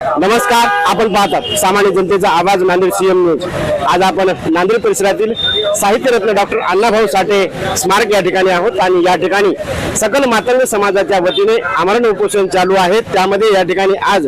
नमस्कार आपण पाहतात सामान्य जनतेचा आवाज नांदेड सीएम न्यूज आज आपण नांदेड परिसरातील साहित्यरत्न डॉक्टर अण्णाभाऊ साठे स्मारक या ठिकाणी आहोत आणि या ठिकाणी सकल मातंग समाजाच्या वतीने आमरण उपोषण चालू आहे. त्यामध्ये या ठिकाणी आज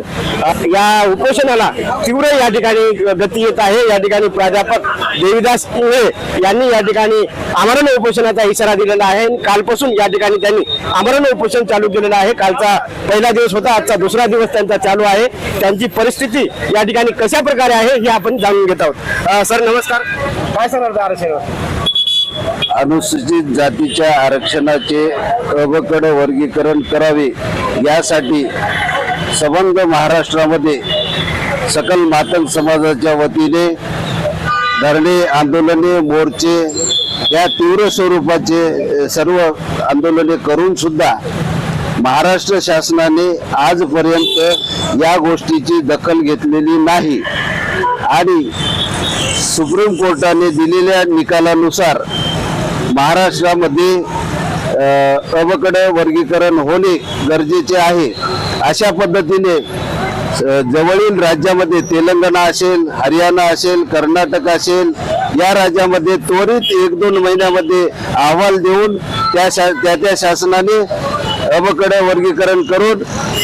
या उपोषणाला तीव्र या ठिकाणी गती येत आहे. या ठिकाणी प्राध्यापक देवीदास इंगळे यांनी या ठिकाणी आमरण उपोषणाचा इशारा दिलेला आहे. आणि कालपासून या ठिकाणी त्यांनी आमरण उपोषण चालू केलेलं आहे. कालचा पहिला दिवस होता आजचा दुसरा दिवस त्यांचा चालू आहे. त्यांची परिस्थिती या ठिकाणी कशा प्रकारे आहे हे आपण जाणून घेत आहोत. सर नमस्कार. काय सर आरक्षणावर अनुसूचित जातीच्या आरक्षणाचे अबकड वर्गीकरण करावे यासाठी सबंग महाराष्ट्रामध्ये सकल मातंग समाजाच्या वतीने धरणे आंदोलने मोर्चे या तीव्र स्वरूपाचे सर्व आंदोलने करून सुद्धा महाराष्ट्र शासनाने आजपर्यंत या गोष्टीची दखल घेतलेली नाही. आणि सुप्रीम कोर्टाने दिलेल्या निकालानुसार महाराष्ट्रामध्ये अवकड वर्गीकरण होणे गरजेचे आहे. अशा पद्धतीने जवळील राज्यामध्ये तेलंगणा असेल हरियाणा असेल कर्नाटक असेल या राज्यामध्ये त्वरित एक दोन महिन्यामध्ये अहवाल देऊन त्या शा त्या त्या शासनाने अबकडे वर्गीकरण करून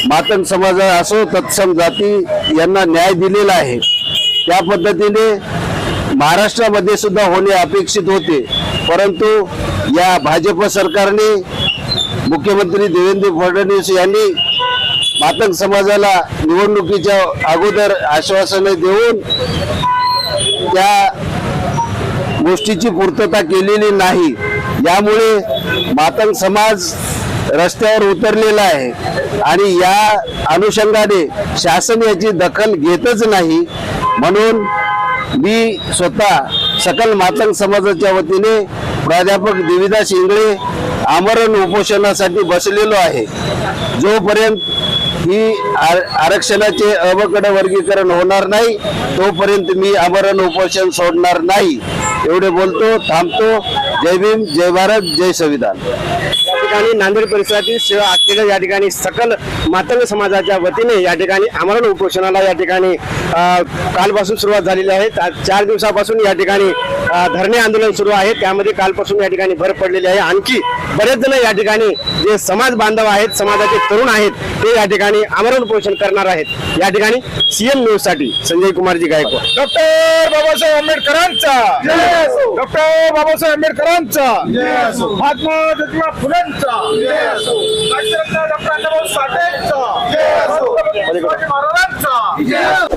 मातंग समाज असो तत्सम जाती यांना न्याय दिलेला आहे. त्या पद्धतीने महाराष्ट्रामध्ये सुद्धा होणे अपेक्षित होते. परंतु या भाजप सरकारने मुख्यमंत्री देवेंद्र फडणवीस यांनी मातंग समाजाला निवडणुकीच्या अगोदर आश्वासने देऊन त्या गोष्टीची पूर्तता केलेली नाही. यामुळे मातंग समाज रस्त्यावर उतरलेला आहे. आणि या अनुषंगाने शासन याची दखल घेतच नाही. म्हणून मी स्वतः सकल मातंग समाजाच्या वतीने प्राध्यापक देविदास इंगळे आमरण उपोषणासाठी बसलेलो आहे. जोपर्यंत ही आर- आरक्षणाचे अवकड वर्गीकरण होणार नाही तोपर्यंत मी आमरण उपोषण सोडणार नाही. एवढे बोलतो थांबतो. जय भीम जय भारत जय संविधान. या ठिकाणी नांदेड परिसरातील सेवा असलेल्या या ठिकाणी सकल मातंग समाजाच्या वतीने या ठिकाणी आमरण उपोषणाला या ठिकाणी अ, कालपासून सुरुवात झालेली आहे. आज चार दिवसापासून या ठिकाणी अ, धरणे आंदोलन सुरू आहे. त्यामध्ये कालपासून या ठिकाणी भर पडलेली आहे. आणखी बरेच जण या ठिकाणी जे समाज बांधव आहेत समाजाचे तरुण आहेत ते या ठिकाणी आमरण उपोषण करणार आहेत. या ठिकाणी सीएम न्यूजसाठी संजय कुमारजी गायकवाड. डॉक्टर बाबासाहेब आंबेडकरांचा. डॉक्टर बाबासाहेब आंबेडकरांचा महात्मा ज्योतिबा फुलेंचा. डॉक्टर साठेंचा. महाराजांचा.